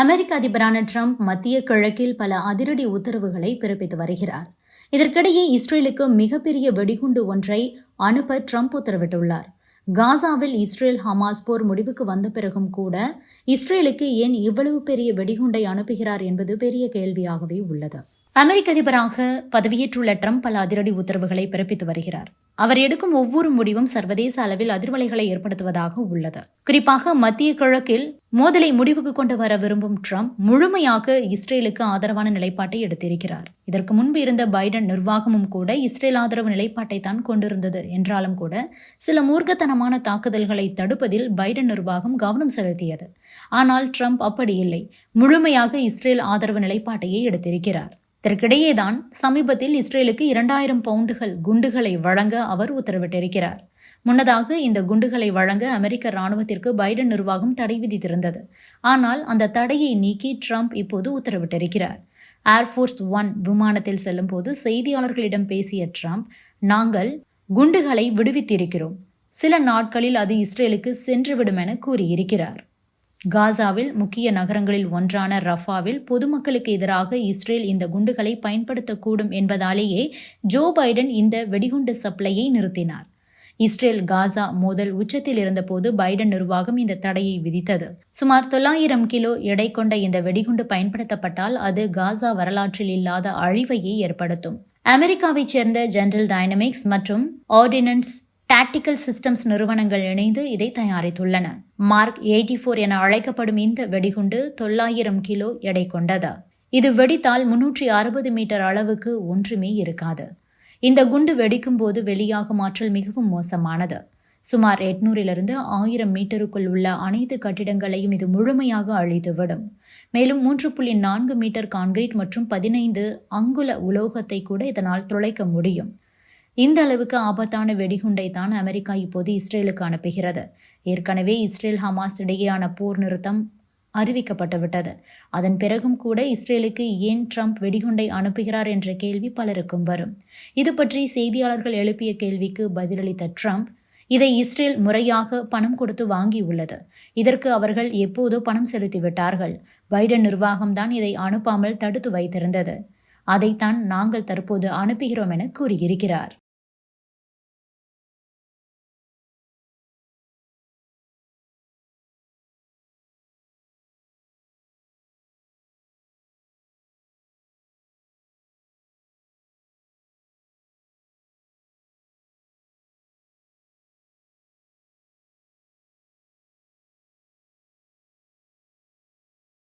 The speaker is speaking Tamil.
அமெரிக்க அதிபரான ட்ரம்ப் மத்திய கிழக்கில் பல அதிரடி உத்தரவுகளை பிறப்பித்து வருகிறார். இதற்கிடையே இஸ்ரேலுக்கு மிகப்பெரிய வெடிகுண்டு ஒன்றை அனுப்ப ட்ரம்ப் உத்தரவிட்டுள்ளார். காசாவில் இஸ்ரேல் ஹமாஸ் போர் முடிவுக்கு வந்த பிறகும் கூட இஸ்ரேலுக்கு ஏன் இவ்வளவு பெரிய வெடிகுண்டை அனுப்புகிறார் என்பது பெரிய கேள்வியாகவே உள்ளது. அமெரிக்க அதிபராக பதவியேற்றுள்ள ட்ரம்ப் பல அதிரடி உத்தரவுகளை பிறப்பித்து வருகிறார். அவர் எடுக்கும் ஒவ்வொரு முடிவும் சர்வதேச அளவில் அதிர்வலைகளை ஏற்படுத்துவதாக உள்ளது. குறிப்பாக மத்திய கிழக்கில் மோதலை முடிவுக்கு கொண்டு வர விரும்பும் ட்ரம்ப் முழுமையாக இஸ்ரேலுக்கு ஆதரவான நிலைப்பாட்டை எடுத்திருக்கிறார். இதற்கு முன்பு இருந்த பைடன் நிர்வாகமும் கூட இஸ்ரேல் ஆதரவு நிலைப்பாட்டை தான் கொண்டிருந்தது. என்றாலும் கூட சில மூர்க்கத்தனமான தாக்குதல்களை தடுப்பதில் பைடன் நிர்வாகம் கவனம் செலுத்தியது. ஆனால் ட்ரம்ப் அப்படி இல்லை. முழுமையாக இஸ்ரேல் ஆதரவு நிலைப்பாட்டையே எடுத்திருக்கிறார். இதற்கிடையேதான் சமீபத்தில் இஸ்ரேலுக்கு இரண்டாயிரம் பவுண்டுகள் குண்டுகளை வழங்க அவர் உத்தரவிட்டிருக்கிறார். முன்னதாக இந்த குண்டுகளை வழங்க அமெரிக்க ராணுவத்திற்கு பைடன் நிர்வாகம் தடை விதித்திருந்தது. ஆனால் அந்த தடையை நீக்கி ட்ரம்ப் இப்போது உத்தரவிட்டிருக்கிறார். ஏர்ஃபோர்ஸ் ஒன் விமானத்தில் செல்லும்போது செய்தியாளர்களிடம் பேசிய ட்ரம்ப் நாங்கள் குண்டுகளை விடுவித்திருக்கிறோம். சில நாட்களில் அது இஸ்ரேலுக்கு சென்றுவிடும் என கூறியிருக்கிறார். காசாவில் முக்கிய நகரங்களில் ஒன்றான ரஃபாவில் பொதுமக்களுக்கு எதிராக இஸ்ரேல் இந்த குண்டுகளை பயன்படுத்தக்கூடும் என்பதாலேயே ஜோ பைடன் இந்த வெடிகுண்டு சப்ளையை நிறுத்தினார். இஸ்ரேல் காசா மோதல் உச்சத்தில் இருந்தபோது பைடன் நிர்வாகம் இந்த தடையை விதித்தது. சுமார் தொள்ளாயிரம் கிலோ எடை கொண்ட இந்த வெடிகுண்டு பயன்படுத்தப்பட்டால் அது காசா வரலாற்றில் இல்லாத அழிவையே ஏற்படுத்தும். அமெரிக்காவைச் சேர்ந்த ஜெனரல் டைனமிக்ஸ் மற்றும் ஆர்டினன்ஸ் டாக்டிக்கல் சிஸ்டம்ஸ் நிறுவனங்கள் இணைந்து இதை தயாரித்துள்ளன. மார்க் எயிட்டி ஃபோர் என அழைக்கப்படும் இந்த வெடிகுண்டு தொள்ளாயிரம் கிலோ எடை கொண்டது. இது வெடித்தால் முன்னூற்றி அறுபது மீட்டர் அளவுக்கு ஒன்றுமே இருக்காது. இந்த குண்டு வெடிக்கும் போது வெளியாகும் ஆற்றல் மிகவும் மோசமானது. சுமார் எட்நூறிலிருந்து ஆயிரம் மீட்டருக்குள் உள்ள அனைத்து கட்டிடங்களையும் இது முழுமையாக அழித்துவிடும். மேலும் மூன்று புள்ளி நான்கு மீட்டர் கான்கிரீட் மற்றும் பதினைந்து அங்குல உலோகத்தை கூட இதனால் துளைக்க முடியும். இந்த அளவுக்கு ஆபத்தான வெடிகுண்டை தான் அமெரிக்கா இப்போது இஸ்ரேலுக்கு அனுப்புகிறது. ஏற்கனவே இஸ்ரேல் ஹமாஸ் இடையேயான போர் நிறுத்தம் அறிவிக்கப்பட்டுவிட்டது அதன் பிறகும் கூட இஸ்ரேலுக்கு ஏன் ட்ரம்ப் வெடிகுண்டை அனுப்புகிறார் என்ற கேள்வி பலருக்கும் வரும். இது பற்றி செய்தியாளர்கள் எழுப்பிய கேள்விக்கு பதிலளித்த ட்ரம்ப் இதை இஸ்ரேல் முறையாக பணம் கொடுத்து வாங்கியுள்ளது. இதற்கு அவர்கள் எப்போதோ பணம் செலுத்திவிட்டார்கள் பைடன் நிர்வாகம்தான் இதை அனுப்பாமல் தடுத்து வைத்திருந்தது. அதைத்தான் நாங்கள் தற்போது அனுப்புகிறோம் என கூறியிருக்கிறார்.